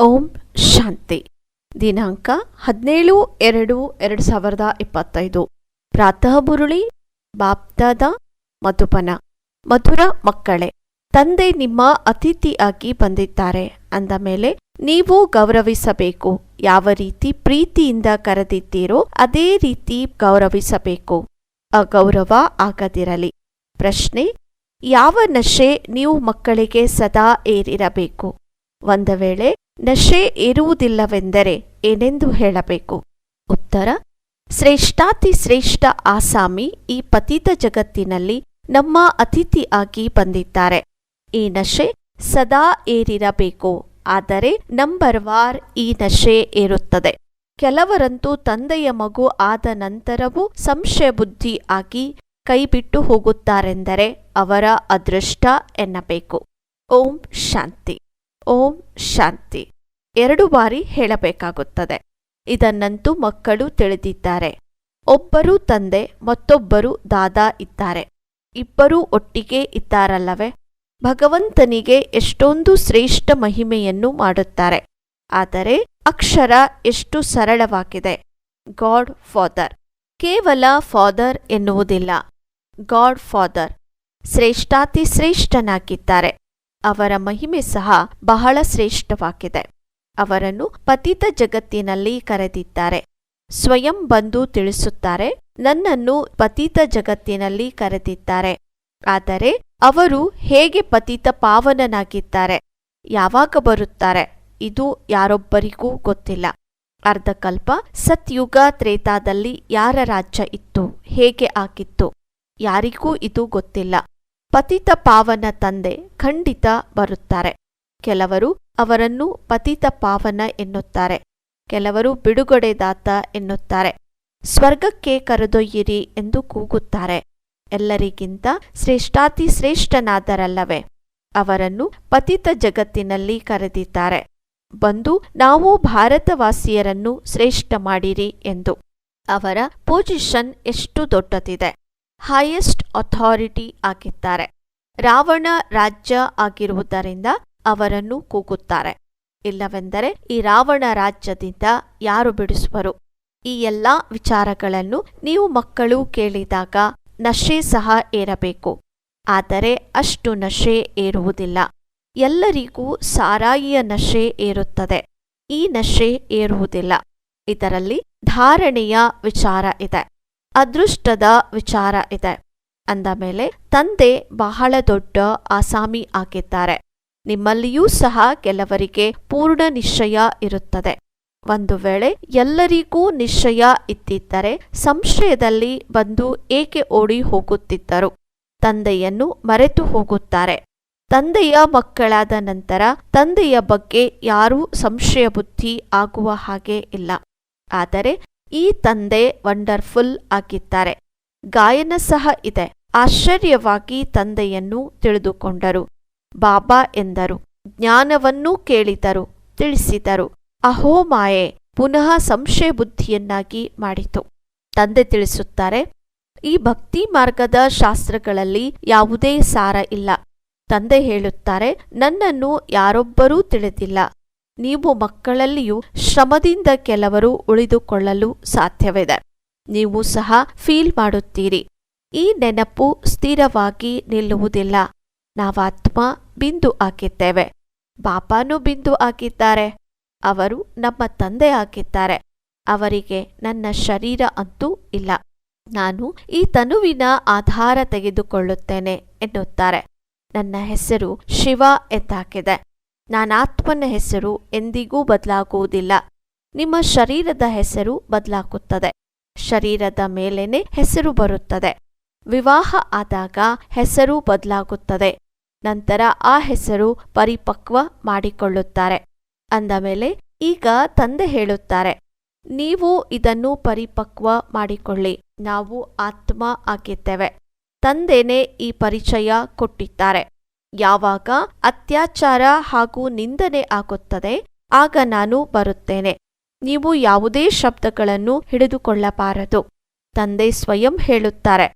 ಓಂ ಶಾಂತಿ. ದಿನಾಂಕ ಹದಿನೇಳು ಎರಡು ಎರಡು ಸಾವಿರದ ಇಪ್ಪತ್ತೈದು. ಪ್ರಾತಃ ಬುರುಳಿ ಬಾಪ್ದಾದ ಮಧುಪನ. ಮಧುರ ಮಕ್ಕಳೇ, ತಂದೆ ನಿಮ್ಮ ಅತಿಥಿಯಾಗಿ ಬಂದಿದ್ದಾರೆ. ಅಂದ ಮೇಲೆ, ನೀವು ಗೌರವಿಸಬೇಕು. ಯಾವ ರೀತಿ ಪ್ರೀತಿಯಿಂದ ಕರೆದಿದ್ದೀರೋ ಅದೇ ರೀತಿ ಗೌರವಿಸಬೇಕು. ಅಗೌರವ ಆಗದಿರಲಿ. ಪ್ರಶ್ನೆ, ಯಾವ ನಶೆ ನೀವು ಮಕ್ಕಳಿಗೆ ಸದಾ ಏರಿರಬೇಕು? ಒಂದು ವೇಳೆ ನಶೆ ಇರುವುದಿಲ್ಲವೆಂದರೆ ಏನೆಂದು ಹೇಳಬೇಕು? ಉತ್ತರ, ಶ್ರೇಷ್ಠಾತಿ ಶ್ರೇಷ್ಠ ಆಸಾಮಿ ಈ ಪತಿತ ಜಗತ್ತಿನಲ್ಲಿ ನಮ್ಮ ಅತಿಥಿಯಾಗಿ ಬಂದಿದ್ದಾರೆ. ಈ ನಶೆ ಸದಾ ಏರಿರಬೇಕು, ಆದರೆ ನಂಬರ್ ವಾರ್ ಈ ನಶೆ ಏರುತ್ತದೆ. ಕೆಲವರಂತೂ ತಂದೆಯ ಮಗು ಆದ ನಂತರವೂ ಸಂಶಯ ಬುದ್ಧಿ ಆಗಿ ಕೈಬಿಟ್ಟು ಹೋಗುತ್ತಾರೆಂದರೆ ಅವರ ಅದೃಷ್ಟ ಎನ್ನಬೇಕು. ಓಂ ಶಾಂತಿ ಓಂ ಶಾಂತಿ. ಎರಡು ಬಾರಿ ಹೇಳಬೇಕಾಗುತ್ತದೆ. ಇದನ್ನಂತೂ ಮಕ್ಕಳು ತಿಳಿದಿದ್ದಾರೆ. ಒಬ್ಬರು ತಂದೆ, ಮತ್ತೊಬ್ಬರು ದಾದಾ ಇದ್ದಾರೆ. ಇಬ್ಬರೂ ಒಟ್ಟಿಗೆ ಇದ್ದಾರಲ್ಲವೇ? ಭಗವಂತನಿಗೆ ಎಷ್ಟೊಂದು ಶ್ರೇಷ್ಠ ಮಹಿಮೆಯನ್ನು ಮಾಡುತ್ತಾರೆ. ಆದರೆ ಅಕ್ಷರ ಎಷ್ಟು ಸರಳವಾಗಿದೆ. God father. ಕೇವಲ ಫಾದರ್ ಎನ್ನುವುದಿಲ್ಲ. God father. ಶ್ರೇಷ್ಠಾತಿ ಶ್ರೇಷ್ಠನಾಗಿದ್ದಾರೆ ಅವರ ಮಹಿಮೆ ಸಹ ಬಹಳ ಶ್ರೇಷ್ಠವಾಗಿದೆ. ಅವರನ್ನು ಪತಿತ ಜಗತ್ತಿನಲ್ಲಿ ಕರೆದಿದ್ದಾರೆ. ಸ್ವಯಂ ಬಂದು ತಿಳಿಸುತ್ತಾರೆ, ನನ್ನನ್ನು ಪತಿತ ಜಗತ್ತಿನಲ್ಲಿ ಕರೆದಿದ್ದಾರೆ. ಆದರೆ ಅವರು ಹೇಗೆ ಪತಿತ ಪಾವನನಾಗಿದ್ದಾರೆ? ಯಾವಾಗ ಬರುತ್ತಾರೆ? ಇದು ಯಾರೊಬ್ಬರಿಗೂ ಗೊತ್ತಿಲ್ಲ. ಅರ್ಧಕಲ್ಪ, ಸತ್ಯುಗ ತ್ರೇತಾದಲ್ಲಿ ಯಾರ ರಾಜ್ಯ ಇತ್ತು? ಹೇಗೆ ಆಗಿತ್ತು? ಯಾರಿಗೂ ಇದು ಗೊತ್ತಿಲ್ಲ. ಪತಿತ ಪಾವನ ತಂದೆ ಖಂಡಿತ ಬರುತ್ತಾರೆ. ಕೆಲವರು ಅವರನ್ನು ಪತಿತ ಪಾವನ ಎನ್ನುತ್ತಾರೆ. ಕೆಲವರು ಬಿಡುಗಡೆದಾತ ಎನ್ನುತ್ತಾರೆ. ಸ್ವರ್ಗಕ್ಕೆ ಕರೆದೊಯ್ಯಿರಿ ಎಂದು ಕೂಗುತ್ತಾರೆ. ಎಲ್ಲರಿಗಿಂತ ಶ್ರೇಷ್ಠಾತಿ ಶ್ರೇಷ್ಠನಾದರಲ್ಲವೇ. ಅವರನ್ನು ಪತಿತ ಜಗತ್ತಿನಲ್ಲಿ ಕರೆದಿದ್ದಾರೆ. ಬಂದು ನಾವು ಭಾರತವಾಸಿಯರನ್ನು ಶ್ರೇಷ್ಠ ಮಾಡಿರಿ ಎಂದು. ಅವರ ಪೊಸಿಷನ್ ಎಷ್ಟು ದೊಡ್ಡದಿದೆ. ಹೈಯೆಸ್ಟ್ ಅಥಾರಿಟಿ ಆಗಿದ್ದಾರೆ. ರಾವಣ ರಾಜ್ಯ ಆಗಿರುವುದರಿಂದ ಅವರನ್ನು ಕೂಗುತ್ತಾರೆ. ಇಲ್ಲವೆಂದರೆ ಈ ರಾವಣ ರಾಜ್ಯದಿಂದ ಯಾರು ಬಿಡಿಸುವರು? ಈ ಎಲ್ಲ ವಿಚಾರಗಳನ್ನು ನೀವು ಮಕ್ಕಳು ಕೇಳಿದಾಗ ನಶೆ ಸಹ ಏರಬೇಕು. ಆದರೆ ಅಷ್ಟು ನಶೆ ಏರುವುದಿಲ್ಲ. ಎಲ್ಲರಿಗೂ ಸಾರಾಯಿಯ ನಶೆ ಏರುತ್ತದೆ. ಈ ನಶೆ ಏರುವುದಿಲ್ಲ. ಇದರಲ್ಲಿ ಧಾರಣೆಯ ವಿಚಾರ ಇದೆ. ಅದೃಷ್ಟದ ವಿಚಾರ ಇದೆ. ಅಂದ ಮೇಲೆ ತಂದೆ ಬಹಳ ದೊಡ್ಡ ಆಸಾಮಿ ಆಗಿದ್ದಾರೆ. ನಿಮ್ಮಲ್ಲಿಯೂ ಸಹ ಕೆಲವರಿಗೆ ಪೂರ್ಣ ನಿಶ್ಚಯ ಇರುತ್ತದೆ. ಒಂದು ವೇಳೆ ಎಲ್ಲರಿಗೂ ನಿಶ್ಚಯ ಇದ್ದಿದ್ದರೆ ಸಂಶಯದಲ್ಲಿ ಬಂದು ಏಕೆ ಓಡಿ ಹೋಗುತ್ತಿದ್ದರು? ತಂದೆಯನ್ನು ಮರೆತು ಹೋಗುತ್ತಾರೆ. ತಂದೆಯ ಮಕ್ಕಳಾದ ನಂತರ ತಂದೆಯ ಬಗ್ಗೆ ಯಾರೂ ಸಂಶಯ ಬುದ್ಧಿ ಆಗುವ ಹಾಗೆ ಇಲ್ಲ. ಆದರೆ ಈ ತಂದೆ ವಂಡರ್ಫುಲ್ ಆಗಿದ್ದಾರೆ. ಗಾಯನ ಸಹ ಇದೆ. ಆಶ್ಚರ್ಯವಾಗಿ ತಂದೆಯನ್ನು ತಿಳಿದುಕೊಂಡರು. ಬಾಬಾ ಎಂದರು. ಜ್ಞಾನವನ್ನೂ ಕೇಳಿದರು, ತಿಳಿಸಿದರು. ಅಹೋ ಮಾಯೆ, ಪುನಃ ಸಂಶಯ ಬುದ್ಧಿಯನ್ನಾಗಿ ಮಾಡಿತು. ತಂದೆ ತಿಳಿಸುತ್ತಾರೆ, ಈ ಭಕ್ತಿ ಮಾರ್ಗದ ಶಾಸ್ತ್ರಗಳಲ್ಲಿ ಯಾವುದೇ ಸಾರ ಇಲ್ಲ. ತಂದೆ ಹೇಳುತ್ತಾರೆ, ನನ್ನನ್ನು ಯಾರೊಬ್ಬರೂ ತಿಳಿದಿಲ್ಲ. ನೀವು ಮಕ್ಕಳಲ್ಲಿಯೂ ಶ್ರಮದಿಂದ ಕೆಲವರು ಉಳಿದುಕೊಳ್ಳಲು ಸಾಧ್ಯವಿದೆ. ನೀವು ಸಹ ಫೀಲ್ ಮಾಡುತ್ತೀರಿ. ಈ ನೆನಪು ಸ್ಥಿರವಾಗಿ ನಿಲ್ಲುವುದಿಲ್ಲ. ನಾವಾತ್ಮ ಬಿಂದು ಹಾಕಿದ್ದೇವೆ. ಬಾಪಾನೂ ಬಿಂದು ಹಾಕಿದ್ದಾರೆ. ಅವರು ನಮ್ಮ ತಂದೆ ಹಾಕಿದ್ದಾರೆ. ಅವರಿಗೆ ನನ್ನ ಶರೀರ ಅಂತೂ ಇಲ್ಲ. ನಾನು ಈ ತನುವಿನ ಆಧಾರ ತೆಗೆದುಕೊಳ್ಳುತ್ತೇನೆ ಎನ್ನುತ್ತಾರೆ. ನನ್ನ ಹೆಸರು ಶಿವ ನಾನು ನಾನಾತ್ಮನ ಹೆಸರು ಎಂದಿಗೂ ಬದಲಾಗುವುದಿಲ್ಲ. ನಿಮ್ಮ ಶರೀರದ ಹೆಸರು ಬದಲಾಗುತ್ತದೆ. ಶರೀರದ ಮೇಲೇನೆ ಹೆಸರು ಬರುತ್ತದೆ. ವಿವಾಹ ಆದಾಗ ಹೆಸರು ಬದಲಾಗುತ್ತದೆ. ನಂತರ ಆ ಹೆಸರು ಪರಿಪಕ್ವ ಮಾಡಿಕೊಳ್ಳುತ್ತಾರೆ. ಅಂದ ಮೇಲೆ ಈಗ ತಂದೆ ಹೇಳುತ್ತಾರೆ, ನೀವು ಇದನ್ನು ಪರಿಪಕ್ವ ಮಾಡಿಕೊಳ್ಳಿ, ನಾವು ಆತ್ಮ ಆಗಿದ್ದೇವೆ. ತಂದೆನೇ ಈ ಪರಿಚಯ ಕೊಟ್ಟಿದ್ದಾರೆ. ಯಾವಾಗ ಅತ್ಯಾಚಾರ ಹಾಗೂ ನಿಂದನೆ ಆಗುತ್ತದೆ, ಆಗ ನಾನು ಬರುತ್ತೇನೆ. ನೀವು ಯಾವುದೇ ಶಬ್ದಗಳನ್ನು ಹಿಡಿದುಕೊಳ್ಳಬಾರದು. ತಂದೆ ಸ್ವಯಂ ಹೇಳುತ್ತಾರೆ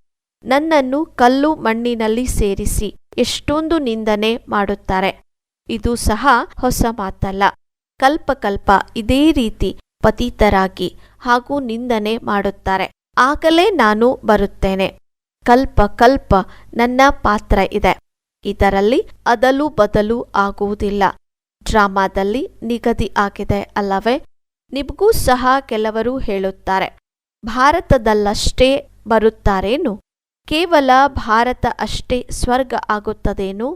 ನನ್ನನ್ನು ಕಲ್ಲು ಮಣ್ಣಿನಲ್ಲಿ ಸೇರಿಸಿ ಎಷ್ಟೊಂದು ನಿಂದನೆ ಮಾಡುತ್ತಾರೆ. ಇದು ಸಹ ಹೊಸ ಮಾತಲ್ಲ. ಕಲ್ಪ ಕಲ್ಪ ಇದೇ ರೀತಿ ಪತಿತರಾಗಿ ಹಾಗೂ ನಿಂದನೆ ಮಾಡುತ್ತಾರೆ. ಆಗಲೇ ನಾನು ಬರುತ್ತೇನೆ. ಕಲ್ಪ ಕಲ್ಪ ನನ್ನ ಪಾತ್ರ ಇದೆ. ಇದರಲ್ಲಿ ಅದಲು ಬದಲು ಆಗುವುದಿಲ್ಲ. ಡ್ರಾಮಾದಲ್ಲಿ ನಿಗದಿ ಆಗಿದೆ ಅಲ್ಲವೇ? ನಿಮಗೂ ಸಹ ಕೆಲವರು ಹೇಳುತ್ತಾರೆ. ಭಾರತದಲ್ಲಷ್ಟೇ ಬರುತ್ತಾರೇನು? ಕೇವಲ ಭಾರತ ಅಷ್ಟೇ ಸ್ವರ್ಗ ಆಗುತ್ತದೇನು?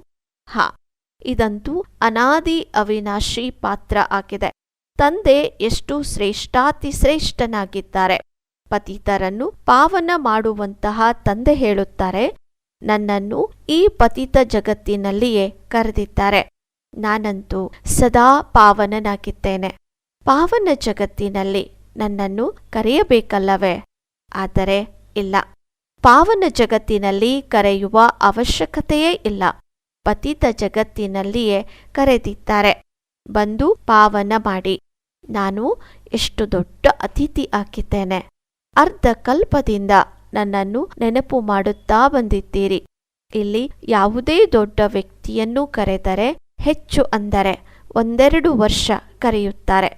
ಹಾ, ಇದಂತೂ ಅನಾದಿ ಅವಿನಾಶಿ ಪಾತ್ರ ಆಗಿದೆ. ತಂದೆ ಎಷ್ಟು ಶ್ರೇಷ್ಠಾತಿ ಶ್ರೇಷ್ಠನಾಗಿದ್ದಾರೆ. ಪತಿತರನ್ನು ಪಾವನ ಮಾಡುವಂತಹ ತಂದೆ ಹೇಳುತ್ತಾರೆ, ನನ್ನನ್ನು ಈ ಪತಿತ ಜಗತ್ತಿನಲ್ಲಿಯೇ ಕರೆದಿದ್ದಾರೆ. ನಾನಂತೂ ಸದಾ ಪಾವನನಾಗಿದ್ದೇನೆ. ಪಾವನ ಜಗತ್ತಿನಲ್ಲಿ ನನ್ನನ್ನು ಕರೆಯಬೇಕಲ್ಲವೇ? ಆದರೆ ಇಲ್ಲ. ಪಾವನ ಜಗತ್ತಿನಲ್ಲಿ ಕರೆಯುವ ಅವಶ್ಯಕತೆಯೇ ಇಲ್ಲ. ಪತಿತ ಜಗತ್ತಿನಲ್ಲಿಯೇ ಕರೆದಿದ್ದಾರೆ. ಬಂದು ಪಾವನ ಮಾಡಿ, ನಾನು ಎಷ್ಟು ದೊಡ್ಡ ಅತಿಥಿ ಆಗಿದ್ದೇನೆ ಅರ್ಧ ಕಲ್ಪದಿಂದ ನನ್ನನ್ನು ನೆನಪು ಮಾಡುತ್ತಾ ಬಂದಿದ್ದೀರಿ. ಇಲ್ಲಿ ಯಾವುದೇ ದೊಡ್ಡ ವ್ಯಕ್ತಿಯನ್ನು ಕರೆದರೆ ಹೆಚ್ಚು ಅಂದರೆ ಒಂದೆರಡು ವರ್ಷ ಕರೆಯುತ್ತಾರೆ.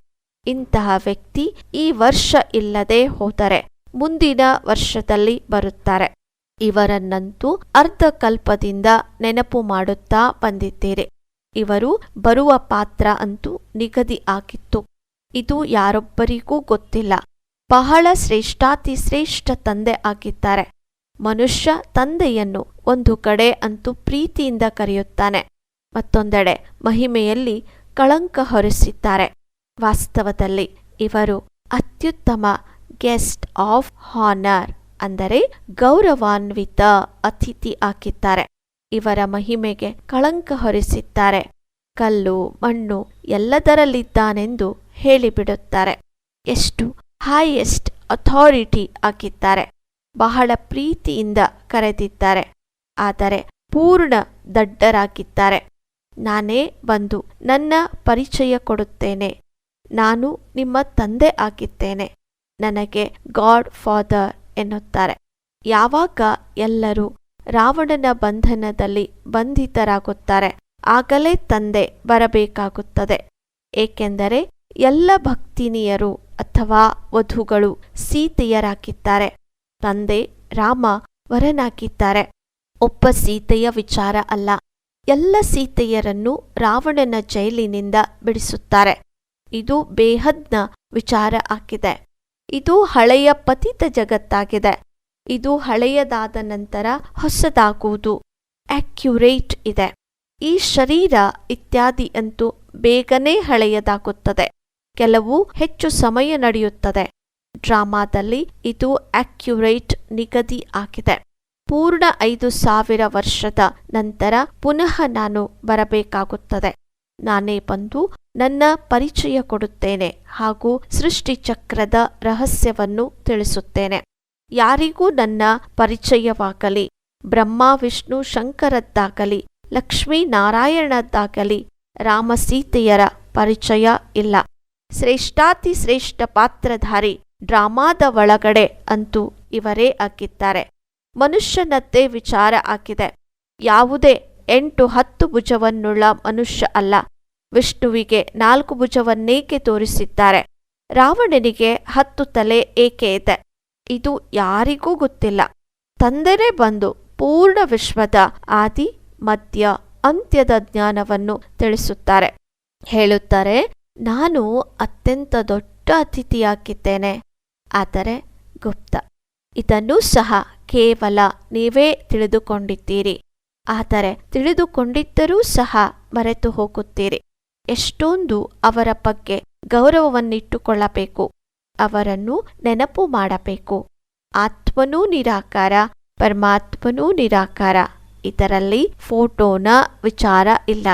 ಇಂತಹ ವ್ಯಕ್ತಿ ಈ ವರ್ಷ ಇಲ್ಲದೆ ಹೋದರೆ ಮುಂದಿನ ವರ್ಷದಲ್ಲಿ ಬರುತ್ತಾರೆ. ಇವರನ್ನಂತೂ ಅರ್ಧಕಲ್ಪದಿಂದ ನೆನಪು ಮಾಡುತ್ತಾ ಬಂದಿದ್ದೀರಿ. ಇವರು ಬರುವ ಪಾತ್ರ ಅಂತೂ ನಿಗದಿ ಆಗಿತ್ತು. ಇದು ಯಾರೊಬ್ಬರಿಗೂ ಗೊತ್ತಿಲ್ಲ. ಬಹಳ ಶ್ರೇಷ್ಠಾತಿ ಶ್ರೇಷ್ಠ ತಂದೆ ಆಗಿದ್ದಾರೆ. ಮನುಷ್ಯ ತಂದೆಯನ್ನು ಒಂದು ಕಡೆ ಅಂತೂ ಪ್ರೀತಿಯಿಂದ ಕರೆಯುತ್ತಾನೆ. ಮತ್ತೊಂದೆಡೆ ಮಹಿಮೆಯಲ್ಲಿ ಕಳಂಕ ಹೊರಿಸಿದ್ದಾರೆ. ವಾಸ್ತವದಲ್ಲಿ ಇವರು ಅತ್ಯುತ್ತಮ ಗೆಸ್ಟ್ ಆಫ್ ಹಾನರ್ ಅಂದರೆ ಗೌರವಾನ್ವಿತ ಅತಿಥಿ ಹಾಕಿದ್ದಾರೆ. ಇವರ ಮಹಿಮೆಗೆ ಕಳಂಕ ಹೊರಿಸಿದ್ದಾರೆ. ಕಲ್ಲು, ಮಣ್ಣು ಎಲ್ಲದರಲ್ಲಿದ್ದಾನೆಂದು ಹೇಳಿಬಿಡುತ್ತಾರೆ. ಎಷ್ಟು ಹೈಯೆಸ್ಟ್ ಅಥಾರಿಟಿ ಹಾಕಿದ್ದಾರೆ. ಬಹಳ ಪ್ರೀತಿಯಿಂದ ಕರೆದಿದ್ದಾರೆ. ಆದರೆ ಪೂರ್ಣ ದಡ್ಡರಾಗಿದ್ದಾರೆ. ನಾನೇ ಬಂದು ನನ್ನ ಪರಿಚಯ ಕೊಡುತ್ತೇನೆ. ನಾನು ನಿಮ್ಮ ತಂದೆ ಆಗಿದ್ದೇನೆ. ನನಗೆ ಗಾಡ್ ಫಾದರ್ ಎನ್ನುತ್ತಾರೆ. ಯಾವಾಗ ಎಲ್ಲರೂ ರಾವಣನ ಬಂಧನದಲ್ಲಿ ಬಂಧಿತರಾಗುತ್ತಾರೆ, ಆಗಲೇ ತಂದೆ ಬರಬೇಕಾಗುತ್ತದೆ. ಏಕೆಂದರೆ ಎಲ್ಲ ಭಕ್ತಿನಿಯರು ಅಥವಾ ವಧುಗಳು ಸೀತೆಯರಾಗಿದ್ದಾರೆ. ತಂದೆ ರಾಮ ವರನಾಗಿದ್ದಾರೆ. ಒಬ್ಬ ಸೀತೆಯ ವಿಚಾರ ಅಲ್ಲ. ಎಲ್ಲ ಸೀತೆಯರನ್ನು ರಾವಣನ ಜೈಲಿನಿಂದ ಬಿಡಿಸುತ್ತಾರೆ. ಇದು ಬೇಹದ್ನ ವಿಚಾರ ಆಗಿದೆ. ಇದು ಹಳೆಯ ಪತಿತ ಜಗತ್ತಾಗಿದೆ. ಇದು ಹಳೆಯದಾದ ನಂತರ ಹೊಸದಾಗುವುದು. ಅಕ್ಯುರೇಟ್ ಇದೆ. ಈ ಶರೀರ ಇತ್ಯಾದಿ ಅಂತೂ ಬೇಗನೆ ಹಳೆಯದಾಗುತ್ತದೆ. ಕೆಲವು ಹೆಚ್ಚು ಸಮಯ ನಡೆಯುತ್ತದೆ. ಡ್ರಾಮಾದಲ್ಲಿ ಇದು ಅಕ್ಯುರೇಟ್ ನಿಗದಿ ಆಗಿದೆ. ಪೂರ್ಣ ಐದು ಸಾವಿರ ವರ್ಷದ ನಂತರ ಪುನಃ ನಾನು ಬರಬೇಕಾಗುತ್ತದೆ. ನಾನೇ ಬಂದು ನನ್ನ ಪರಿಚಯ ಕೊಡುತ್ತೇನೆ ಹಾಗೂ ಸೃಷ್ಟಿಚಕ್ರದ ರಹಸ್ಯವನ್ನು ತಿಳಿಸುತ್ತೇನೆ. ಯಾರಿಗೂ ನನ್ನ ಪರಿಚಯವಾಗಲಿ, ಬ್ರಹ್ಮ, ವಿಷ್ಣು, ಶಂಕರದ್ದಾಗಲಿ ಲಕ್ಷ್ಮೀನಾರಾಯಣದ್ದಾಗಲಿ ರಾಮ ಸೀತೆಯರ ಪರಿಚಯ ಇಲ್ಲ. ಶ್ರೇಷ್ಠಾತಿ ಶ್ರೇಷ್ಠ ಪಾತ್ರಧಾರಿ ಡ್ರಾಮಾದ ಒಳಗಡೆ ಅಂತೂ ಇವರೇ ಆಗಿದ್ದಾರೆ. ಮನುಷ್ಯನದ್ದೇ ವಿಚಾರ ಆಗಿದೆ. ಯಾವುದೇ ಎಂಟು ಹತ್ತು ಭುಜವನ್ನುಳ್ಳ ಮನುಷ್ಯ ಅಲ್ಲ. ವಿಷ್ಣುವಿಗೆ ನಾಲ್ಕು ಭುಜವನ್ನೇಕೆ ತೋರಿಸಿದ್ದಾರೆ? ರಾವಣನಿಗೆ ಹತ್ತು ತಲೆ ಏಕೆ ಇದೆ? ಇದು ಯಾರಿಗೂ ಗೊತ್ತಿಲ್ಲ. ತಂದೆನೇ ಬಂದು ಪೂರ್ಣ ವಿಶ್ವದ ಆದಿ, ಮಧ್ಯ, ಅಂತ್ಯದ ಜ್ಞಾನವನ್ನು ತಿಳಿಸುತ್ತಾರೆ. ಹೇಳುತ್ತಾರೆ, ನಾನು ಅತ್ಯಂತ ದೊಡ್ಡ ಅತಿಥಿಯಾಗಿದ್ದೇನೆ. ಆದರೆ ಗುಪ್ತ, ಇದನ್ನೂ ಸಹ ಕೇವಲ ನೀವೇ ತಿಳಿದುಕೊಂಡಿದ್ದೀರಿ. ಆದರೆ ತಿಳಿದುಕೊಂಡಿದ್ದರೂ ಸಹ ಮರೆತು ಹೋಗುತ್ತೀರಿ. ಎಷ್ಟೊಂದು ಅವರ ಬಗ್ಗೆ ಗೌರವವನ್ನಿಟ್ಟುಕೊಳ್ಳಬೇಕು. ಅವರನ್ನು ನೆನಪು ಮಾಡಬೇಕು. ಆತ್ಮನೂ ನಿರಾಕಾರ, ಪರಮಾತ್ಮನೂ ನಿರಾಕಾರ. ಇದರಲ್ಲಿ ಫೋಟೋನ ವಿಚಾರ ಇಲ್ಲ.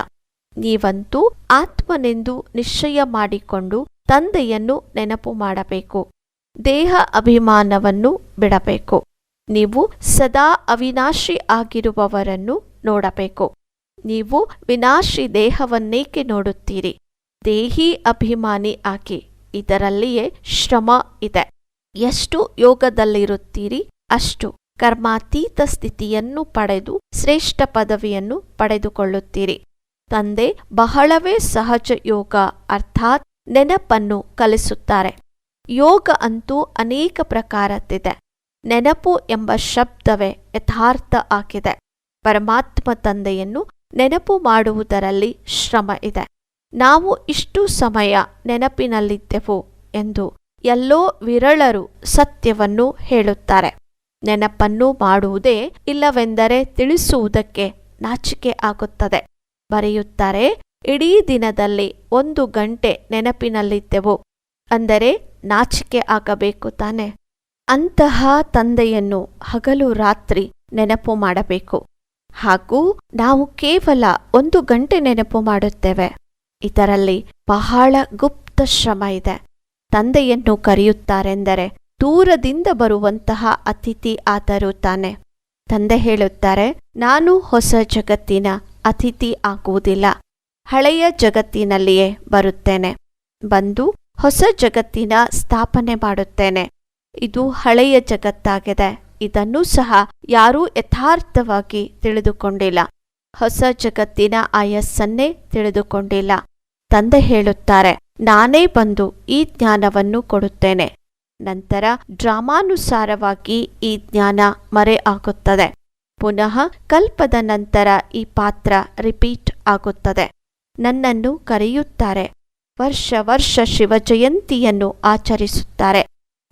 ನೀವಂತೂ ಆತ್ಮನೆಂದು ನಿಶ್ಚಯ ಮಾಡಿಕೊಂಡು ತಂದೆಯನ್ನು ನೆನಪು ಮಾಡಬೇಕು. ದೇಹ ಅಭಿಮಾನವನ್ನು ಬಿಡಬೇಕು. ನೀವು ಸದಾ ಅವಿನಾಶಿ ಆಗಿರುವವರನ್ನು ನೋಡಬೇಕು. ನೀವು ವಿನಾಶಿ ದೇಹವನ್ನೇಕೆ ನೋಡುತ್ತೀರಿ? ದೇಹಿ ಅಭಿಮಾನಿ ಆಗಿ ಇದರಲ್ಲಿಯೇ ಶ್ರಮ ಇದೆ. ಎಷ್ಟು ಯೋಗದಲ್ಲಿರುತ್ತೀರಿ? ಅಷ್ಟು. ಕರ್ಮಾತೀತ ಸ್ಥಿತಿಯನ್ನು ಪಡೆದು ಶ್ರೇಷ್ಠ ಪದವಿಯನ್ನು ಪಡೆದುಕೊಳ್ಳುತ್ತೀರಿ. ತಂದೆ ಬಹಳವೇ ಸಹಜ ಯೋಗ, ಅರ್ಥಾತ್ ನೆನಪನ್ನು ಕಲಿಸುತ್ತಾರೆ. ಯೋಗ ಅಂತೂ ಅನೇಕ ಪ್ರಕಾರದ್ದಿದೆ. ನೆನಪು ಎಂಬ ಶಬ್ದವೇ ಯಥಾರ್ಥ ಆಗಿದೆ. ಪರಮಾತ್ಮ ತಂದೆಯನ್ನು ನೆನಪು ಮಾಡುವುದರಲ್ಲಿ ಶ್ರಮ ಇದೆ. ನಾವು ಇಷ್ಟು ಸಮಯ ನೆನಪಿನಲ್ಲಿದ್ದೆವು ಎಂದು ಎಲ್ಲೋ ವಿರಳರು ಸತ್ಯವನ್ನು ಹೇಳುತ್ತಾರೆ. ನೆನಪನ್ನು ಮಾಡುವುದೇ ಇಲ್ಲವೆಂದರೆ ತಿಳಿಸುವುದಕ್ಕೆ ನಾಚಿಕೆ ಆಗುತ್ತದೆ. ಬರೆಯುತ್ತಾರೆ, ಇಡೀ ದಿನದಲ್ಲಿ ಒಂದು ಗಂಟೆ ನೆನಪಿನಲ್ಲಿದ್ದೆವು ಅಂದರೆ ನಾಚಿಕೆ ಆಗಬೇಕು ತಾನೆ. ಅಂತಹ ತಂದೆಯನ್ನು ಹಗಲು ರಾತ್ರಿ ನೆನಪು ಮಾಡಬೇಕು. ಹಾಗೂ ನಾವು ಕೇವಲ ಒಂದು ಗಂಟೆ ನೆನಪು ಮಾಡುತ್ತೇವೆ. ಇದರಲ್ಲಿ ಬಹಳ ಗುಪ್ತ ಶ್ರಮ ಇದೆ. ತಂದೆಯನ್ನು ಕರೆಯುತ್ತಾರೆಂದರೆ ದೂರದಿಂದ ಬರುವಂತಹ ಅತಿಥಿ ಆದರೂ ತಾನೆ. ತಂದೆ ಹೇಳುತ್ತಾರೆ, ನಾನು ಹೊಸ ಜಗತ್ತಿನ ಅತಿಥಿ ಆಗುವುದಿಲ್ಲ. ಹಳೆಯ ಜಗತ್ತಿನಲ್ಲಿಯೇ ಬರುತ್ತೇನೆ. ಬಂದು ಹೊಸ ಜಗತ್ತಿನ ಸ್ಥಾಪನೆ ಮಾಡುತ್ತೇನೆ. ಇದು ಹಳೆಯ ಜಗತ್ತಾಗಿದೆ. ಇದನ್ನೂ ಸಹ ಯಾರೂ ಯಥಾರ್ಥವಾಗಿ ತಿಳಿದುಕೊಂಡಿಲ್ಲ. ಹೊಸ ಜಗತ್ತಿನ ಆಯಸ್ಸನ್ನೇ ತಿಳಿದುಕೊಂಡಿಲ್ಲ. ತಂದೆ ಹೇಳುತ್ತಾರೆ, ನಾನೇ ಬಂದು ಈ ಜ್ಞಾನವನ್ನು ಕೊಡುತ್ತೇನೆ. ನಂತರ ಡ್ರಾಮಾನುಸಾರವಾಗಿ ಈ ಜ್ಞಾನ ಮರೆ ಆಗುತ್ತದೆ. ಪುನಃ ಕಲ್ಪದ ನಂತರ ಈ ಪಾತ್ರ ರಿಪೀಟ್ ಆಗುತ್ತದೆ. ನನ್ನನ್ನು ಕರೆಯುತ್ತಾರೆ, ವರ್ಷ ವರ್ಷ ಶಿವಜಯಂತಿಯನ್ನು ಆಚರಿಸುತ್ತಾರೆ.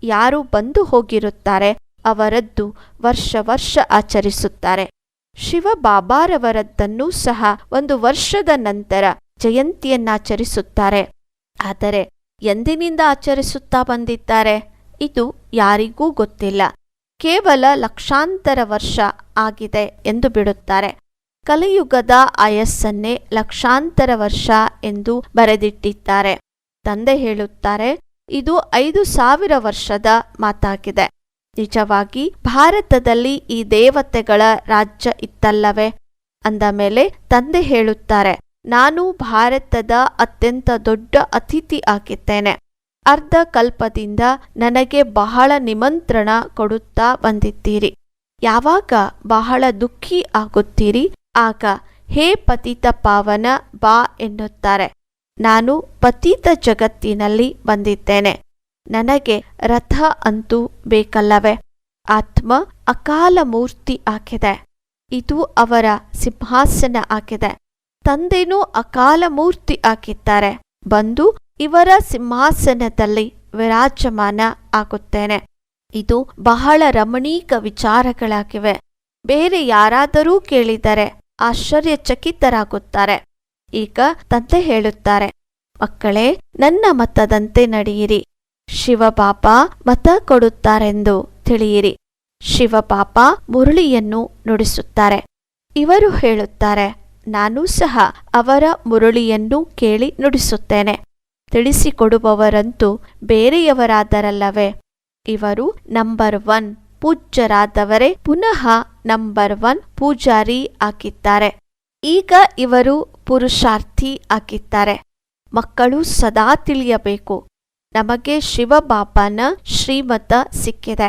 ಯಾರು ಬಂದು ಹೋಗಿರುತ್ತಾರೆ ಅವರದ್ದು ವರ್ಷ ವರ್ಷ ಆಚರಿಸುತ್ತಾರೆ. ಶಿವ ಬಾಬಾರವರದ್ದನ್ನು ಸಹ ಒಂದು ವರ್ಷದ ನಂತರ ಜಯಂತಿಯನ್ನಾಚರಿಸುತ್ತಾರೆ ಆದರೆ ಎಂದಿನಿಂದ ಆಚರಿಸುತ್ತಾ ಬಂದಿದ್ದಾರೆ? ಇದು ಯಾರಿಗೂ ಗೊತ್ತಿಲ್ಲ. ಕೇವಲ ಲಕ್ಷಾಂತರ ವರ್ಷ ಆಗಿದೆ ಎಂದು ಬಿಡುತ್ತಾರೆ. ಕಲಿಯುಗದ ಆಯಸ್ಸನ್ನೇ ಲಕ್ಷಾಂತರ ವರ್ಷ ಎಂದು ಬರೆದಿಟ್ಟಿದ್ದಾರೆ. ತಂದೆ ಹೇಳುತ್ತಾರೆ, ಇದು ಐದು ಸಾವಿರ ವರ್ಷದ ಮಾತಾಗಿದೆ. ನಿಜವಾಗಿ ಭಾರತದಲ್ಲಿ ಈ ದೇವತೆಗಳ ರಾಜ್ಯ ಇತ್ತಲ್ಲವೇ? ಅಂದ ಮೇಲೆ ತಂದೆ ಹೇಳುತ್ತಾರೆ, ನಾನು ಭಾರತದ ಅತ್ಯಂತ ದೊಡ್ಡ ಅತಿಥಿ ಆಗಿದ್ದೇನೆ. ಅರ್ಧ ಕಲ್ಪದಿಂದ ನನಗೆ ಬಹಳ ನಿಮಂತ್ರಣ ಕೊಡುತ್ತಾ ಬಂದಿದ್ದೀರಿ. ಯಾವಾಗ ಬಹಳ ದುಃಖಿ ಆಗುತ್ತೀರಿ? ಆಗ ಹೇ ಪತಿತ ಪಾವನ ಬಾ ಎನ್ನುತ್ತಾರೆ. ನಾನು ಪತಿತ ಜಗತ್ತಿನಲ್ಲಿ ಬಂದಿದ್ದೇನೆ. ನನಗೆ ರಥ ಅಂತೂ ಬೇಕಲ್ಲವೇ? ಆತ್ಮ ಅಕಾಲ ಮೂರ್ತಿ ಆಗಿದೆ ಇದು ಅವರ ಸಿಂಹಾಸನ ಆಗಿದೆ ತಂದೆನೂ ಅಕಾಲ ಮೂರ್ತಿ ಆಗಿದ್ದಾರೆ ಬಂದು ಇವರ ಸಿಂಹಾಸನದಲ್ಲಿ ವಿರಾಜಮಾನ ಆಗುತ್ತೇನೆ. ಇದು ಬಹಳ ರಮಣೀಕ ವಿಚಾರಗಳಾಗಿವೆ. ಬೇರೆ ಯಾರಾದರೂ ಕೇಳಿದರೆ ಆಶ್ಚರ್ಯಚಕಿತರಾಗುತ್ತಾರೆ. ಈಗ ತಂದೆ ಹೇಳುತ್ತಾರೆ, ಮಕ್ಕಳೇ, ನನ್ನ ಮತದಂತೆ ನಡೆಯಿರಿ. ಶಿವಬಾಬಾ ಮತ ಕೊಡುತ್ತಾರೆಂದು ತಿಳಿಯಿರಿ. ಶಿವಪಾಪ ಮುರಳಿಯನ್ನು ನುಡಿಸುತ್ತಾರೆ. ಇವರು ಹೇಳುತ್ತಾರೆ, ನಾನು ಸಹ ಅವರ ಮುರಳಿಯನ್ನು ಕೇಳಿ ನುಡಿಸುತ್ತೇನೆ. ತಿಳಿಸಿಕೊಡುವವರಂತೂ ಬೇರೆಯವರಾದರಲ್ಲವೇ. ಇವರು ನಂಬರ್ ಒನ್ ಪೂಜ್ಯರಾದವರೇ. ಪುನಃ ನಂಬರ್ ಒನ್ ಪೂಜಾರಿ ಆಗಿದ್ದಾರೆ ಈಗ ಇವರು ಪುರುಷಾರ್ಥಿ ಆಗಿದ್ದಾರೆ ಮಕ್ಕಳು ಸದಾ ತಿಳಿಯಬೇಕು. ನಮಗೆ ಶಿವಬಾಬಾನ ಶ್ರೀಮತ ಸಿಕ್ಕಿದೆ.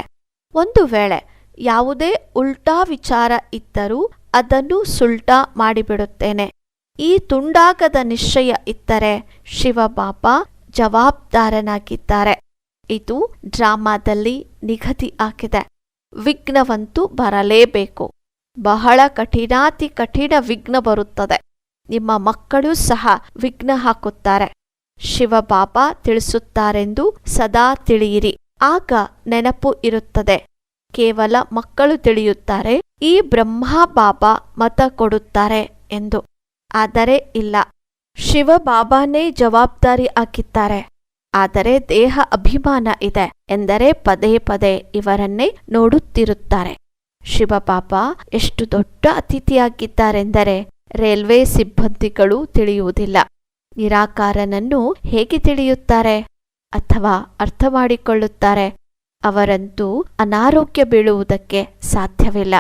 ಒಂದು ವೇಳೆ ಯಾವುದೇ ಉಲ್ಟಾ ವಿಚಾರ ಇದ್ದರೂ ಅದನ್ನು ಸುಲ್ಟಾ ಮಾಡಿಬಿಡುತ್ತೇನೆ. ಈ ತುಂಡಾಗದ ನಿಶ್ಚಯ ಇದ್ದರೆ ಶಿವಬಾಬಾ ಜವಾಬ್ದಾರನಾಗಿದ್ದಾರೆ. ಇದು ಡ್ರಾಮಾದಲ್ಲಿ ನಿಗದಿ ಆಗಿದೆ. ವಿಘ್ನವಂತೂ ಬರಲೇಬೇಕು. ಬಹಳ ಕಠಿಣಾತಿ ಕಠಿಣ ವಿಘ್ನ ಬರುತ್ತದೆ. ನಿಮ್ಮ ಮಕ್ಕಳು ಸಹ ವಿಘ್ನ ಹಾಕುತ್ತಾರೆ. ಶಿವಬಾಬಾ ತಿಳಿಸುತ್ತಾರೆಂದು ಸದಾ ತಿಳಿಯಿರಿ. ಆಗ ನೆನಪು ಇರುತ್ತದೆ. ಕೇವಲ ಮಕ್ಕಳು ತಿಳಿಯುತ್ತಾರೆ, ಈ ಬ್ರಹ್ಮ ಬಾಬಾ ಮತ ಕೊಡುತ್ತಾರೆ ಎಂದು. ಆದರೆ ಇಲ್ಲ. ಶಿವಬಾಬಾನೇ ಜವಾಬ್ದಾರಿ ಹಾಕಿದ್ದಾರೆ. ಆದರೆ ದೇಹ ಅಭಿಮಾನ ಇದೆ ಎಂದರೆ ಪದೇ ಪದೇ ಇವರನ್ನೇ ನೋಡುತ್ತಿರುತ್ತಾರೆ. ಶಿವಬಾಬಾ ಎಷ್ಟು ದೊಡ್ಡ ಅತಿಥಿಯಾಗಿದ್ದಾರೆಂದರೆ, ರೈಲ್ವೆ ಸಿಬ್ಬಂದಿಗಳು ತಿಳಿಯುವುದಿಲ್ಲ. ನಿರಾಕಾರನನ್ನು ಹೇಗೆ ತಿಳಿಯುತ್ತಾರೆ? ಅಥವಾ ಅರ್ಥ ಮಾಡಿಕೊಳ್ಳುತ್ತಾರೆ ಅವರಂತೂ ಅನಾರೋಗ್ಯ ಬೀಳುವುದಕ್ಕೆ ಸಾಧ್ಯವಿಲ್ಲ.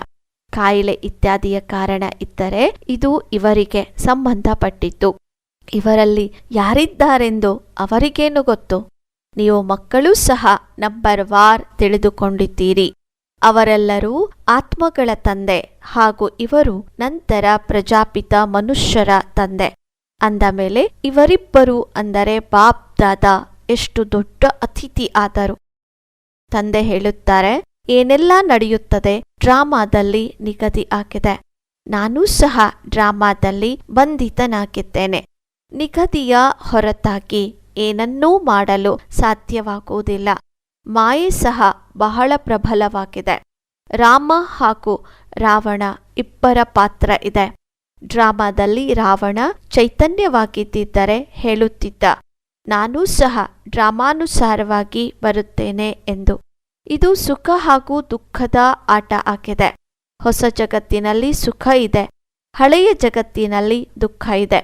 ಕಾಯಿಲೆ ಇತ್ಯಾದಿಯ ಕಾರಣ ಇದ್ದರೆ ಇದು ಇವರಿಗೆ ಸಂಬಂಧಪಟ್ಟಿತ್ತು ಇವರಲ್ಲಿ ಯಾರಿದ್ದಾರೆಂದು ಅವರಿಗೇನು ಗೊತ್ತು? ನೀವು ಮಕ್ಕಳೂ ಸಹ ನಂಬರ್ ವಾರ್ ತಿಳಿದುಕೊಂಡಿದ್ದೀರಿ. ಅವರೆಲ್ಲರೂ ಆತ್ಮಗಳ ತಂದೆ ಹಾಗೂ ಇವರು ನಂತರ ಪ್ರಜಾಪಿತ ಮನುಷ್ಯರ ತಂದೆ. ಅಂದ ಮೇಲೆ, ಇವರಿಬ್ಬರು ಅಂದರೆ ಬಾಪ್ ದಾದ, ಎಷ್ಟು ದೊಡ್ಡ ಅತಿಥಿ ಆದರು. ತಂದೆ ಹೇಳುತ್ತಾರೆ, ಏನೆಲ್ಲ ನಡೆಯುತ್ತದೆ, ಡ್ರಾಮಾದಲ್ಲಿ ನಿಗದಿ ಆಗಿದೆ. ನಾನೂ ಸಹ ಡ್ರಾಮಾದಲ್ಲಿ ಬಂಧಿತನಾಗಿದ್ದೇನೆ. ನಿಗದಿಯ ಹೊರತಾಗಿ ಏನನ್ನೂ ಮಾಡಲು ಸಾಧ್ಯವಾಗುವುದಿಲ್ಲ. ಮಾಯೆ ಸಹ ಬಹಳ ಪ್ರಬಲವಾಗಿದೆ. ರಾಮ ಹಾಗೂ ರಾವಣ ಇಬ್ಬರ ಪಾತ್ರ ಇದೆ. ಡ್ರಾಮಾದಲ್ಲಿ ರಾವಣ ಚೈತನ್ಯವಾಗಿದ್ದರೆ ಹೇಳುತ್ತಿದ್ದ, ನಾನೂ ಸಹ ಡ್ರಾಮಾನುಸಾರವಾಗಿ ಬರುತ್ತೇನೆ ಎಂದು. ಇದು ಸುಖ ಹಾಗೂ ದುಃಖದ ಆಟ ಆಗಿದೆ. ಹೊಸ ಜಗತ್ತಿನಲ್ಲಿ ಸುಖ ಇದೆ. ಹಳೆಯ ಜಗತ್ತಿನಲ್ಲಿ ದುಃಖ ಇದೆ.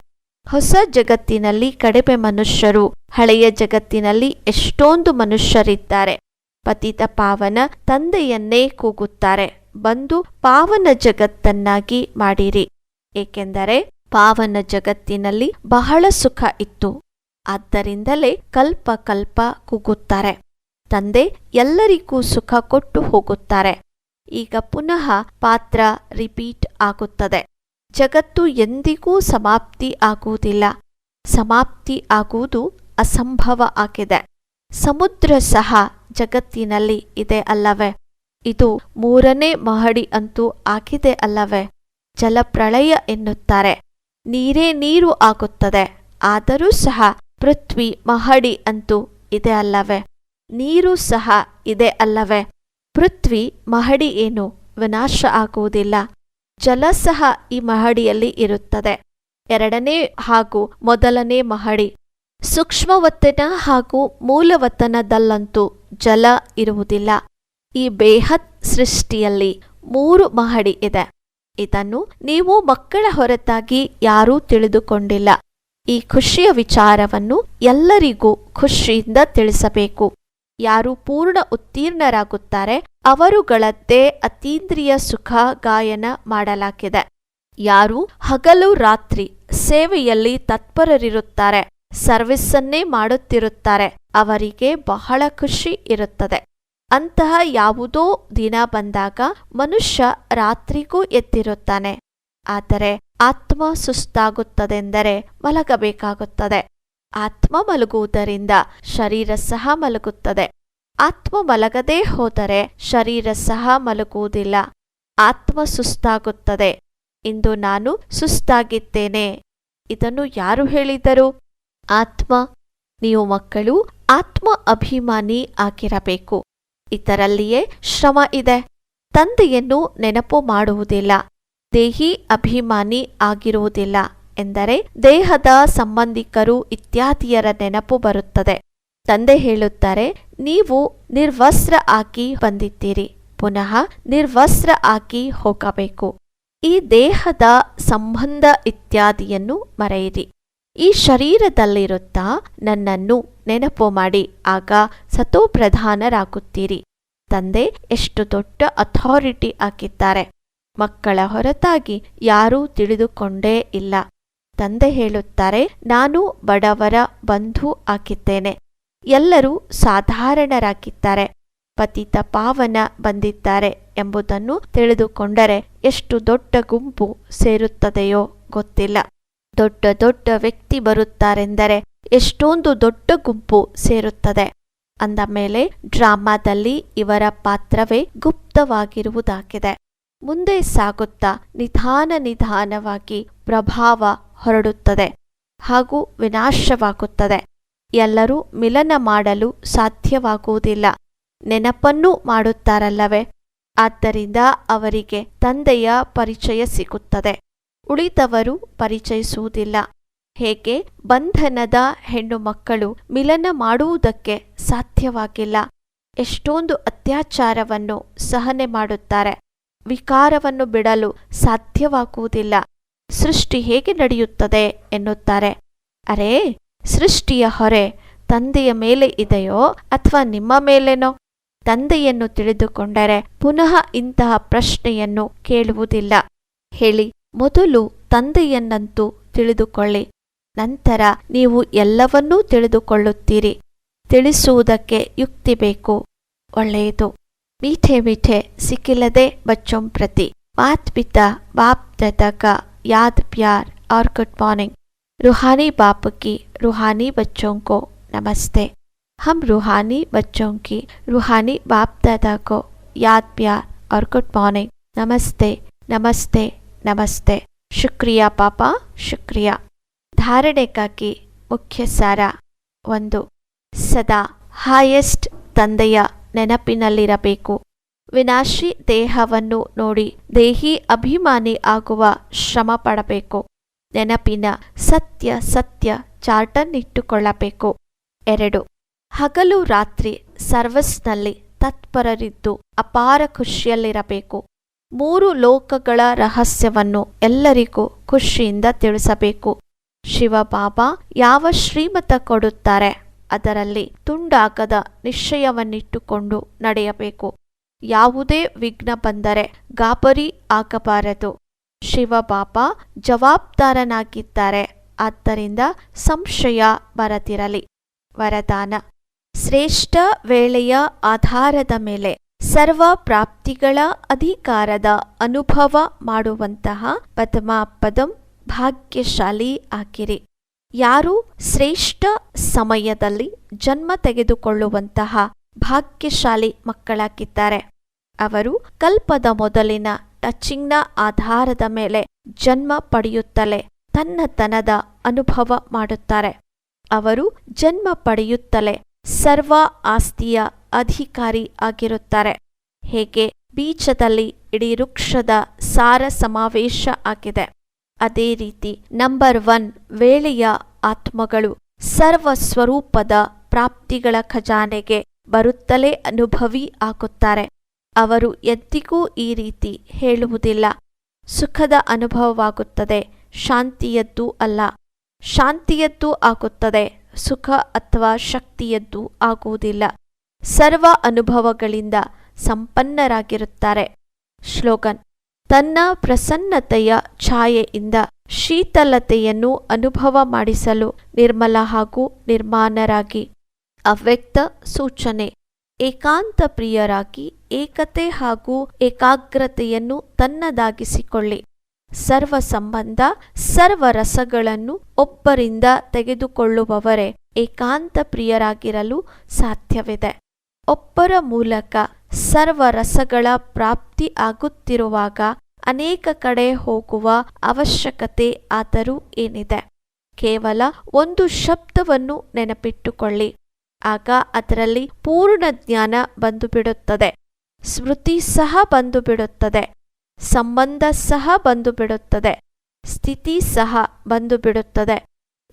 ಹೊಸ ಜಗತ್ತಿನಲ್ಲಿ ಕಡಿಮೆ ಮನುಷ್ಯರು, ಹಳೆಯ ಜಗತ್ತಿನಲ್ಲಿ ಎಷ್ಟೊಂದು ಮನುಷ್ಯರಿದ್ದಾರೆ. ಪತಿತ ಪಾವನ ತಂದೆಯನ್ನೇ ಕೂಗುತ್ತಾರೆ. ಬಂದು ಪಾವನ ಜಗತ್ತನ್ನಾಗಿ ಮಾಡಿರಿ. ಏಕೆಂದರೆ ಪಾವನ ಜಗತ್ತಿನಲ್ಲಿ ಬಹಳ ಸುಖ ಇತ್ತು. ಆದ್ದರಿಂದಲೇ ಕಲ್ಪ ಕಲ್ಪ ಕೂಗುತ್ತಾರೆ. ತಂದೆ ಎಲ್ಲರಿಗೂ ಸುಖ ಕೊಟ್ಟು ಹೋಗುತ್ತಾರೆ. ಈಗ ಪುನಃ ಪಾತ್ರ ರಿಪೀಟ್ ಆಗುತ್ತದೆ. ಜಗತ್ತು ಎಂದಿಗೂ ಸಮಾಪ್ತಿ ಆಗುವುದಿಲ್ಲ. ಸಮಾಪ್ತಿ ಆಗುವುದು ಅಸಂಭವ ಆಗಿದೆ. ಸಮುದ್ರ ಸಹ ಜಗತ್ತಿನಲ್ಲಿ ಇದೆ ಅಲ್ಲವೇ? ಇದು ಮೂರನೇ ಮಹಡಿ ಅಂತೂ ಆಗಿದೆ ಅಲ್ಲವೇ? ಜಲಪ್ರಳಯ ಎನ್ನುತ್ತಾರೆ. ನೀರೇ ನೀರು ಆಗುತ್ತದೆ. ಆದರೂ ಸಹ ಪೃಥ್ವಿ ಮಹಡಿ ಅಂತೂ ಇದೆ ಅಲ್ಲವೇ? ನೀರು ಸಹ ಇದೆ ಅಲ್ಲವೇ? ಪೃಥ್ವಿ ಮಹಡಿ ಏನು? ವಿನಾಶ ಆಗುವುದಿಲ್ಲ. ಜಲ ಸಹ ಈ ಮಹಡಿಯಲ್ಲಿ ಇರುತ್ತದೆ. ಎರಡನೇ ಹಾಗೂ ಮೊದಲನೇ ಮಹಡಿ. ಸೂಕ್ಷ್ಮವತ್ತನ ಹಾಗೂ ಮೂಲವತನದಲ್ಲಂತೂ ಜಲ ಇರುವುದಿಲ್ಲ. ಈ ಬೇಹತ್ ಸೃಷ್ಟಿಯಲ್ಲಿ ಮೂರು ಮಹಡಿ ಇದೆ. ಇದನ್ನು ನೀವು ಮಕ್ಕಳ ಹೊರತಾಗಿ ಯಾರೂ ತಿಳಿದುಕೊಂಡಿಲ್ಲ. ಈ ಖುಷಿಯ ವಿಚಾರವನ್ನು ಎಲ್ಲರಿಗೂ ಖುಷಿಯಿಂದ ತಿಳಿಸಬೇಕು. ಯಾರು ಪೂರ್ಣ ಉತ್ತೀರ್ಣರಾಗುತ್ತಾರೆ, ಅವರುಗಳದ್ದೇ ಅತೀಂದ್ರಿಯ ಸುಖ ಗಾಯನ ಮಾಡಲಾಗಿದೆ. ಯಾರು ಹಗಲು ರಾತ್ರಿ ಸೇವೆಯಲ್ಲಿ ತತ್ಪರರಿರುತ್ತಾರೆ, ಸರ್ವಿಸ್ಸನ್ನೇ ಮಾಡುತ್ತಿರುತ್ತಾರೆ, ಅವರಿಗೆ ಬಹಳ ಖುಷಿ ಇರುತ್ತದೆ. ಅಂತಹ ಯಾವುದೋ ದಿನ ಬಂದಾಗ ಮನುಷ್ಯ ರಾತ್ರಿಗೂ ಎತ್ತಿರುತ್ತಾನೆ ಆದರೆ ಆತ್ಮ ಸುಸ್ತಾಗುತ್ತದೆಂದರೆ ಮಲಗಬೇಕಾಗುತ್ತದೆ. ಆತ್ಮ ಮಲಗುವುದರಿಂದ ಶರೀರ ಸಹ ಮಲಗುತ್ತದೆ. ಆತ್ಮ ಮಲಗದೇ ಹೋದರೆ ಶರೀರ ಸಹ ಮಲಗುವುದಿಲ್ಲ. ಆತ್ಮ ಸುಸ್ತಾಗುತ್ತದೆ. ಇಂದು ನಾನು ಸುಸ್ತಾಗಿದ್ದೇನೆ. ಇದನ್ನು ಯಾರು ಹೇಳಿದರು? ಆತ್ಮ, ನೀವು ಮಕ್ಕಳು ಆತ್ಮ ಅಭಿಮಾನಿ ಆಗಿರಬೇಕು. ಇದರಲ್ಲಿಯೇ ಶ್ರಮ ಇದೆ. ತಂದೆಯನ್ನು ನೆನಪು ಮಾಡುವುದಿಲ್ಲ. ದೇಹಿ ಅಭಿಮಾನಿ ಆಗಿರುವುದಿಲ್ಲ ಎಂದರೆ ದೇಹದ ಸಂಬಂಧಿಕರು ಇತ್ಯಾದಿಯರ ನೆನಪು ಬರುತ್ತದೆ. ತಂದೆ ಹೇಳುತ್ತಾರೆ, ನೀವು ನಿರ್ವಸ್ತ್ರ ಆಗಿ ಬಂದಿದ್ದೀರಿ. ಪುನಃ ನಿರ್ವಸ್ತ್ರ ಆಗಿ ಹೋಗಬೇಕು. ಈ ದೇಹದ ಸಂಬಂಧ ಇತ್ಯಾದಿಯನ್ನು ಮರೆಯಿರಿ. ಈ ಶರೀರದಲ್ಲಿರುತ್ತಾ ನನ್ನನ್ನು ನೆನಪು ಮಾಡಿ, ಆಗ ಸತೋಪ್ರಧಾನರಾಗುತ್ತೀರಿ ತಂದೆ ಎಷ್ಟು ದೊಡ್ಡ ಅಥಾರಿಟಿ ಆಗಿದ್ದಾರೆ ಮಕ್ಕಳ ಹೊರತಾಗಿ ಯಾರೂ ತಿಳಿದುಕೊಂಡೇ ಇಲ್ಲ. ತಂದೆ ಹೇಳುತ್ತಾರೆ, ನಾನು ಬಡವರ ಬಂಧು ಆಗಿದ್ದೇನೆ ಎಲ್ಲರೂ ಸಾಧಾರಣರಾಗಿದ್ದಾರೆ. ಪತಿತ ಪಾವನ ಬಂದಿದ್ದಾರೆ ಎಂಬುದನ್ನು ತಿಳಿದುಕೊಂಡರೆ ಎಷ್ಟು ದೊಡ್ಡ ಗುಂಪು ಸೇರುತ್ತದೆಯೋ ಗೊತ್ತಿಲ್ಲ. ದೊಡ್ಡ ದೊಡ್ಡ ವ್ಯಕ್ತಿ ಬರುತ್ತಾರೆಂದರೆ ಎಷ್ಟೊಂದು ದೊಡ್ಡ ಗುಂಪು ಸೇರುತ್ತದೆ. ಅಂದ ಮೇಲೆ ಡ್ರಾಮಾದಲ್ಲಿ ಇವರ ಪಾತ್ರವೇ ಗುಪ್ತವಾಗಿರುವುದಾಗಿದೆ. ಮುಂದೆ ಸಾಗುತ್ತಾ ನಿಧಾನ ನಿಧಾನವಾಗಿ ಪ್ರಭಾವ ಹೊರಡುತ್ತದೆ ಹಾಗೂ ವಿನಾಶವಾಗುತ್ತದೆ. ಎಲ್ಲರೂ ಮಿಲನ ಮಾಡಲು ಸಾಧ್ಯವಾಗುವುದಿಲ್ಲ. ನೆನಪನ್ನೂ ಮಾಡುತ್ತಾರಲ್ಲವೇ? ಆದ್ದರಿಂದ ಅವರಿಗೆ ತಂದೆಯ ಪರಿಚಯ ಸಿಗುತ್ತದೆ. ಉಳಿದವರು ಪರಿಚಯಿಸುವುದಿಲ್ಲ. ಹೇಗೆ? ಬಂಧನದ ಹೆಣ್ಣು ಮಕ್ಕಳು ಮಿಲನ ಮಾಡುವುದಕ್ಕೆ ಸಾಧ್ಯವಾಗಿಲ್ಲ. ಎಷ್ಟೊಂದು ಅತ್ಯಾಚಾರವನ್ನು ಸಹನೆ ಮಾಡುತ್ತಾರೆ. ವಿಕಾರವನ್ನು ಬಿಡಲು ಸಾಧ್ಯವಾಗುವುದಿಲ್ಲ. ಸೃಷ್ಟಿ ಹೇಗೆ ನಡೆಯುತ್ತದೆ ಎನ್ನುತ್ತಾರೆ. ಅರೇ, ಸೃಷ್ಟಿಯ ಹೊರೆ ತಂದೆಯ ಮೇಲೆ ಇದೆಯೋ ಅಥವಾ ನಿಮ್ಮ ಮೇಲೇನೋ? ತಂದೆಯನ್ನು ತಿಳಿದುಕೊಂಡರೆ ಪುನಃ ಇಂತಹ ಪ್ರಶ್ನೆಯನ್ನು ಕೇಳುವುದಿಲ್ಲ. ಹೇಳಿ. ಮೊದಲು ತಂದೆಯನ್ನಂತೂ ತಿಳಿದುಕೊಳ್ಳಿ ನಂತರ ನೀವು ಎಲ್ಲವನ್ನೂ ತಿಳಿದುಕೊಳ್ಳುತ್ತೀರಿ ತಿಳಿಸುವುದಕ್ಕೆ ಯುಕ್ತಿ ಬೇಕು ಒಳ್ಳೆಯದು ಮೀಠೆ ಮೀಠೆ ಸಿಕ್ಕಿಲ್ಲದೆ ಬಚ್ಚೊಂ ಪ್ರತಿ ಮಾತ್ ಪಿತಾ ಬಾಪ್ ದತಕ ಯಾದ್ ಪ್ಯಾರ್ ಆರ್ ಗುಡ್ ಮಾರ್ನಿಂಗ್ रूहानी बाप की रूहानी बच्चों को नमस्ते हम रूहानी बच्चों की रूहानी बाप दादा को याद प्यार और गुड मॉर्निंग नमस्ते नमस्ते ನಮಸ್ತೆ. ಶುಕ್ರಿಯಾ ಪಾಪ, ಶುಕ್ರಿಯಾ. ಧಾರಣೆಗಾಗಿ ಮುಖ್ಯ ಸಾರ ಒಂದು. ಸದಾ ಹಾಯೆಸ್ಟ್ ತಂದೆಯ ನೆನಪಿನಲ್ಲಿರಬೇಕು. ವಿನಾಶಿ ದೇಹವನ್ನು ನೋಡಿ ದೇಹಿ ಅಭಿಮಾನಿ ಆಗುವ ಶ್ರಮ ಪಡಬೇಕು ನೆನಪಿನ ಸತ್ಯ ಸತ್ಯ ಚಾರ್ಟನ್ನಿಟ್ಟುಕೊಳ್ಳಬೇಕು ಎರಡು. ಹಗಲು ರಾತ್ರಿ ಸರ್ವಸ್ನಲ್ಲಿ ತತ್ಪರರಿದ್ದು ಅಪಾರ ಖುಷಿಯಲ್ಲಿರಬೇಕು. ಮೂರು ಲೋಕಗಳ ರಹಸ್ಯವನ್ನು ಎಲ್ಲರಿಗೂ ಖುಷಿಯಿಂದ ತಿಳಿಸಬೇಕು. ಶಿವಬಾಬಾ ಯಾವ ಶ್ರೀಮತ ಕೊಡುತ್ತಾರೆ? ಅದರಲ್ಲಿ ತುಂಡಾಗದ ನಿಶ್ಚಯವನ್ನಿಟ್ಟುಕೊಂಡು ನಡೆಯಬೇಕು. ಯಾವುದೇ ವಿಘ್ನ ಬಂದರೆ ಗಾಬರಿ ಆಗಬಾರದು. ಶಿವಬಾಬಾ ಜವಾಬ್ದಾರನಾಗಿದ್ದಾರೆ. ಆದ್ದರಿಂದ ಸಂಶಯ ಬರದಿರಲಿ. ವರದಾನ. ಶ್ರೇಷ್ಠ ವೇಳೆಯ ಆಧಾರದ ಮೇಲೆ. ಸರ್ವ ಪ್ರಾಪ್ತಿಗಳ ಅಧಿಕಾರದ ಅನುಭವ ಮಾಡುವಂತಹ ಪದಮಾಪದಂ ಭಾಗ್ಯಶಾಲಿ ಆಗಿರಿ ಯಾರು ಶ್ರೇಷ್ಠ ಸಮಯದಲ್ಲಿ ಜನ್ಮ ತೆಗೆದುಕೊಳ್ಳುವಂತಹ ಭಾಗ್ಯಶಾಲಿ ಮಕ್ಕಳಾಗಿದ್ದಾರೆ. ಅವರು ಕಲ್ಪದ ಮೊದಲಿನ ಟಚಿಂಗ್ನ ಆಧಾರದ ಮೇಲೆ ಜನ್ಮ ಪಡೆಯುತ್ತಲೇ ತನ್ನತನದ ಅನುಭವ ಮಾಡುತ್ತಾರೆ. ಅವರು ಜನ್ಮ ಪಡೆಯುತ್ತಲೇ ಸರ್ವ ಆಸ್ತಿಯ ಅಧಿಕಾರಿ ಆಗಿರುತ್ತಾರೆ. ಹೇಗೆ? ಬೀಜದಲ್ಲಿ ಇಡೀ ವೃಕ್ಷದ ಸಾರ ಸಮಾವೇಶ ಆಗಿದೆ. ಅದೇ ರೀತಿ ನಂಬರ್ ಒನ್ ವೇಳೆಯ ಆತ್ಮಗಳು ಸರ್ವ ಸ್ವರೂಪದ ಪ್ರಾಪ್ತಿಗಳ ಖಜಾನೆಗೆ ಬರುತ್ತಲೇ ಅನುಭವಿ ಆಗುತ್ತಾರೆ. ಅವರು ಎಂದಿಗೂ ಈ ರೀತಿ ಹೇಳುವುದಿಲ್ಲ. ಸುಖದ ಅನುಭವವಾಗುತ್ತದೆ, ಶಾಂತಿಯದ್ದು ಅಲ್ಲ. ಶಾಂತಿಯದ್ದು ಆಗುತ್ತದೆ, ಸುಖ ಅಥವಾ ಶಕ್ತಿಯದ್ದು ಆಗುವುದಿಲ್ಲ. ಸರ್ವ ಅನುಭವಗಳಿಂದ ಸಂಪನ್ನರಾಗಿರುತ್ತಾರೆ. ಶ್ಲೋಗನ್ ತನ್ನ ಪ್ರಸನ್ನತೆಯ ಛಾಯೆಯಿಂದ ಶೀತಲತೆಯನ್ನು ಅನುಭವ ಮಾಡಿಸಲು ನಿರ್ಮಲ ಹಾಗೂ ನಿರ್ಮಾಣರಾಗಿ. ಅವ್ಯಕ್ತ ಸೂಚನೆ, ಏಕಾಂತ ಪ್ರಿಯರಾಗಿ ಏಕತೆ ಹಾಗೂ ಏಕಾಗ್ರತೆಯನ್ನು ತನ್ನದಾಗಿಸಿಕೊಳ್ಳಿ. ಸರ್ವ ಸಂಬಂಧ, ಸರ್ವ ರಸಗಳನ್ನು ಒಬ್ಬರಿಂದ ತೆಗೆದುಕೊಳ್ಳುವವರೇ ಏಕಾಂತ ಪ್ರಿಯರಾಗಿರಲು ಸಾಧ್ಯವಿದೆ. ಒಬ್ಬರ ಮೂಲಕ ಸರ್ವ ರಸಗಳ ಪ್ರಾಪ್ತಿ ಆಗುತ್ತಿರುವಾಗ ಅನೇಕ ಕಡೆ ಹೋಗುವ ಅವಶ್ಯಕತೆ ಆದರೂ ಏನಿದೆ? ಕೇವಲ ಒಂದು ಶಬ್ದವನ್ನು ನೆನಪಿಟ್ಟುಕೊಳ್ಳಿ. ಆಗ ಅದರಲ್ಲಿ ಪೂರ್ಣ ಜ್ಞಾನ ಬಂದು ಬಿಡುತ್ತದೆ ಸ್ಮೃತಿ ಸಹ ಬಂದು ಬಿಡುತ್ತದೆ ಸಂಬಂಧ ಸಹ ಬಂದು ಬಿಡುತ್ತದೆ ಸ್ಥಿತಿ ಸಹ ಬಂದು ಬಿಡುತ್ತದೆ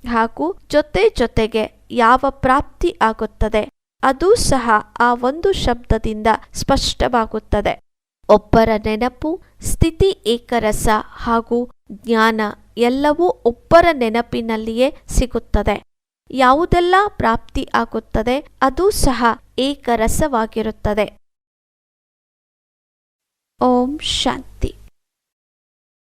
ಹಾಗೂ ಜೊತೆ ಜೊತೆಗೆ ಯಾವ ಪ್ರಾಪ್ತಿ ಆಗುತ್ತದೆ? ಅದೂ ಸಹ ಆ ಒಂದು ಶಬ್ದದಿಂದ ಸ್ಪಷ್ಟವಾಗುತ್ತದೆ. ಒಬ್ಬರ ನೆನಪು, ಸ್ಥಿತಿ ಏಕರಸ ಹಾಗೂ ಜ್ಞಾನ ಎಲ್ಲವೂ ಒಬ್ಬರ ನೆನಪಿನಲ್ಲಿಯೇ ಸಿಗುತ್ತದೆ. ಯಾವುದೆಲ್ಲ ಪ್ರಾಪ್ತಿ ಆಗುತ್ತದೆ, ಅದೂ ಸಹ ಏಕರಸವಾಗಿರುತ್ತದೆ. ಓಂ ಶಾಂತಿ.